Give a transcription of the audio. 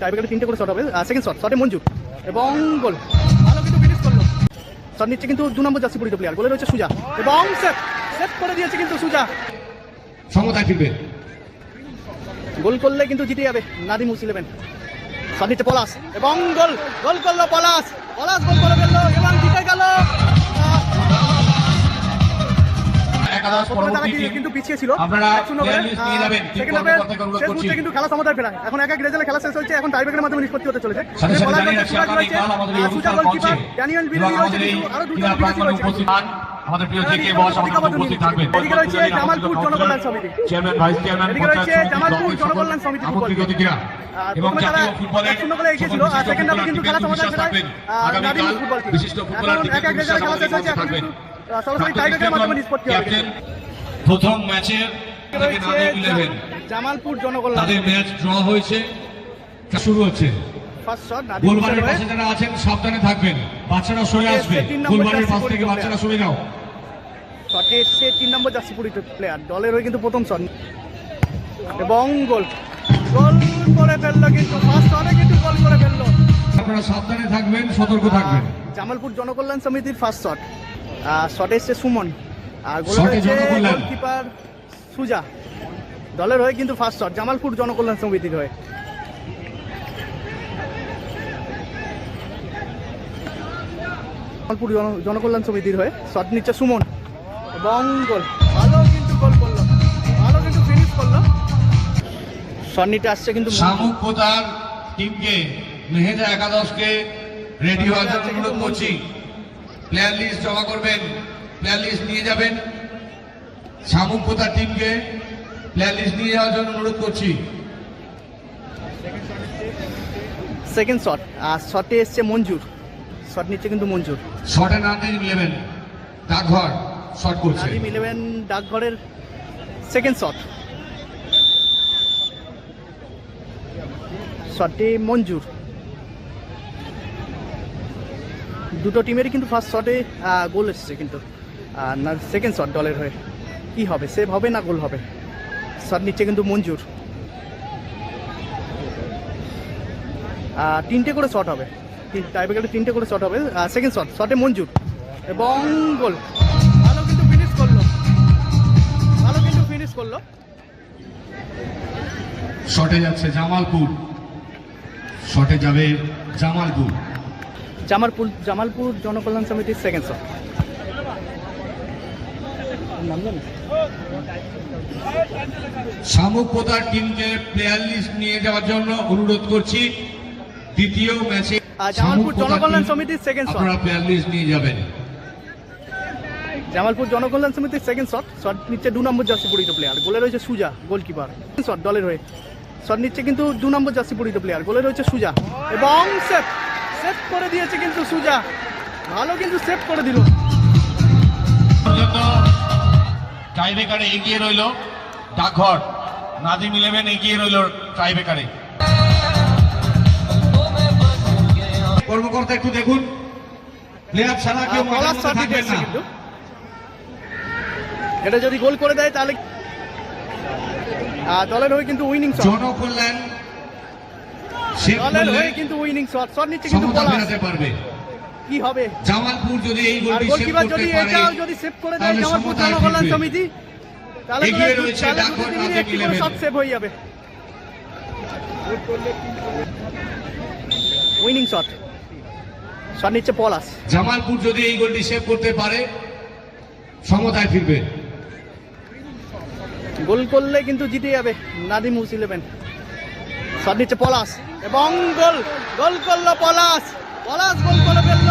টাইব্রেকারে তিনটে করে শট হবে। সেকেন্ড শট শটে মঞ্জু। এবং গোল। ভালো কিন্তু ফিনিশ করল। শট নিচ্ছে কিন্তু দু নম্বর জার্সি পরিত প্লেয়ার গোলে রয়েছে সুজা। এবং সেট সেট করে দিয়েছে কিন্তু সুজা। সমতায় ফিরবে। গোল করলে কিন্তু জিতে যাবে নাদিম ইলেভেন। শট নিচ্ছে পলাশ। এবং গোল গোল করল পলাশ। পলাশ গোল করে ফেলল এবং জিতে গেল। একাদশ পরবর্তী কিন্তু পিছিয়ে ছিল আপনারা এক কিন্তু খেলা এখন এক এক রেজাল্টে খেলা শেষ হচ্ছে এখন টাইব্রেকারের মাধ্যমে নিষ্পত্তি হতে চলেছে। ড্যানিয়েল এবং রয়েছে আরও দুজন ক্রীড়া বিদেশি প্রাঙ্গণে রয়েছে। আমাদের প্রিয় জে বস আমাদের উপস্থিত থাকবেন। জামালপুর জনকল্যাণ সমিতি। চেয়ারম্যান ভাইস চেয়ারম্যান এদিকে জামালপুর জনকল্যাণ সমিতি ফুটবল। আমন্ত্রিত অতিথিরা আহ, এবং জাতীয় তারা শূন্য করে এগিয়ে আর সকল second কিন্তু খেলা সমাধান থাকবেন। বিশিষ্ট ফুটবলার থাকবেন প্রথম জামালপুর জনকল্যাণ তাদের ম্যাচ ড্র হয়েছে। শুরু হচ্ছে। ফার্স্ট গোলবারের পাশে যারা আছেন সাবধানে থাকবেন। বাচ্চারা সরে আসবে। গোলবারের পাশ থেকে বাচ্চারা সরে যাও। শটে এসছে তিন নম্বর প্লেয়ার দলের হয়ে কিন্তু প্রথম শট এবং গোল। গোল করে ফেলল কিন্তু ফার্স্ট শটে কিন্তু গোল করে ফেলল। আপনারা সাবধানে থাকবেন সতর্ক থাকবেন। জামালপুর জনকল্যাণ সমিতির ফার্স্ট শট শটে এসছে সুমন। আর গোলে রয়েছে জনকল্যাণ। গোলকিপার সুজা। দলের হয়ে কিন্তু ফার্স্ট শট জামালপুর জনকল্যাণ সমিতির হয়ে। জামালপুর জনকল্যাণ সমিতির হয়ে শট নিচ্ছে সুমন। এবং গোল ভালো কিন্তু গোল করল। ভালো কিন্তু ফিনিশ করল। শট নিতে আসছে কিন্তু শামুক টিমকে মেহেদা একাদশকে রেডি হওয়ার জন্য অনুরোধ করছি। প্লেয়ার লিস্ট জমা করবেন প্লেয়ার লিস্ট নিয়ে যাবেন। শামুক টিমকে প্লেয়ার লিস্ট নিয়ে যাওয়ার জন্য অনুরোধ করছি। সেকেন্ড শট আর শটে এসছে মঞ্জুর। শট নিচ্ছে কিন্তু মঞ্জুর। শটে নাদিম ইলেভেন ডাকঘর শট করছে। ইলেভেন ডাকঘরের সেকেন্ড শট শটে মঞ্জুর। দুটো টিমেরই কিন্তু ফার্স্ট শটে গোল এসেছে কিন্তু। না সেকেন্ড শট দলের হয়ে। কি হবে? সেভ হবে না গোল হবে? শট নিচ্ছে কিন্তু মঞ্জুর। তিনটে করে শট হবে। টাইব্রেকারে তিনটে করে শট হবে। সেকেন্ড শট শটে মঞ্জুর। এবং গোল ভালো কিন্তু ফিনিশ করল। ভালো কিন্তু ফিনিশ করল। শটে যাচ্ছে জামালপুর। শটে যাবে জামালপুর। জামালপুর জামালপুর জনকল্যাণ সমিতির সেকেন্ড টিমকে প্লেয়ার লিস্ট নিয়ে যাওয়ার জন্য অনুরোধ করছি। দ্বিতীয় ম্যাচে জামালপুর জনকল্যাণ সমিতির সেকেন্ড শট আপনারা প্লেয়ার লিস্ট নিয়ে যাবেন। জামালপুর জনকল্যাণ সমিতির সেকেন্ড শট শট নিচ্ছে দু নম্বর জার্সি পরিহিত প্লেয়ার গোলে রয়েছে সুজা গোলকিপার শট দলের হয়ে। শট নিচ্ছে কিন্তু দু নম্বর জার্সি পরিহিত প্লেয়ার গোলে রয়েছে সুজা এবং সেভ সেভ করে দিয়েছে কিন্তু সুজা। ভালো কিন্তু সেভ করে দিল। টাইব্রেকারে এগিয়ে রইল ডাকঘর। নাদিম ইলেভেন এগিয়ে রইল টাইব্রেকারে কর্মকর্তা একটু দেখুন। প্লেয়ার ছাড়া কেউ থাকবেন না। এটা যদি গোল করে দেয় তাহলে দলের হয়ে কিন্তু উইনিং জনকল্যাণ দলের হয়ে কিন্তু উইনিং শট শট নিচ্ছে কিন্তু পলাশ ফেরাতে পারবে। কি হবে? জামালপুর যদি এই গোলটি সেভ করতে যদি পারে এটাও যদি সেভ করে দেয় জামালপুর সমতায় জনকল্যাণ ফিরবে। সমিতি তাহলে এগিয়ে রয়েছে তাহলে ডাকঘর দুটো টিমেরই নাদিম একটি করে ইলেভেন। শট সেভ হয়ে যাবে। উইনিং শট শট নিচ্ছে পলাশ জামালপুর যদি এই গোলটি সেভ করতে পারে সমতায় ফিরবে। গোল করলে কিন্তু জিতে যাবে নাদিম উস ইলেভেন। নিচ্ছে পলাশ। এবং গোল গোল করল পলাশ। পলাশ গোল করে ফেলল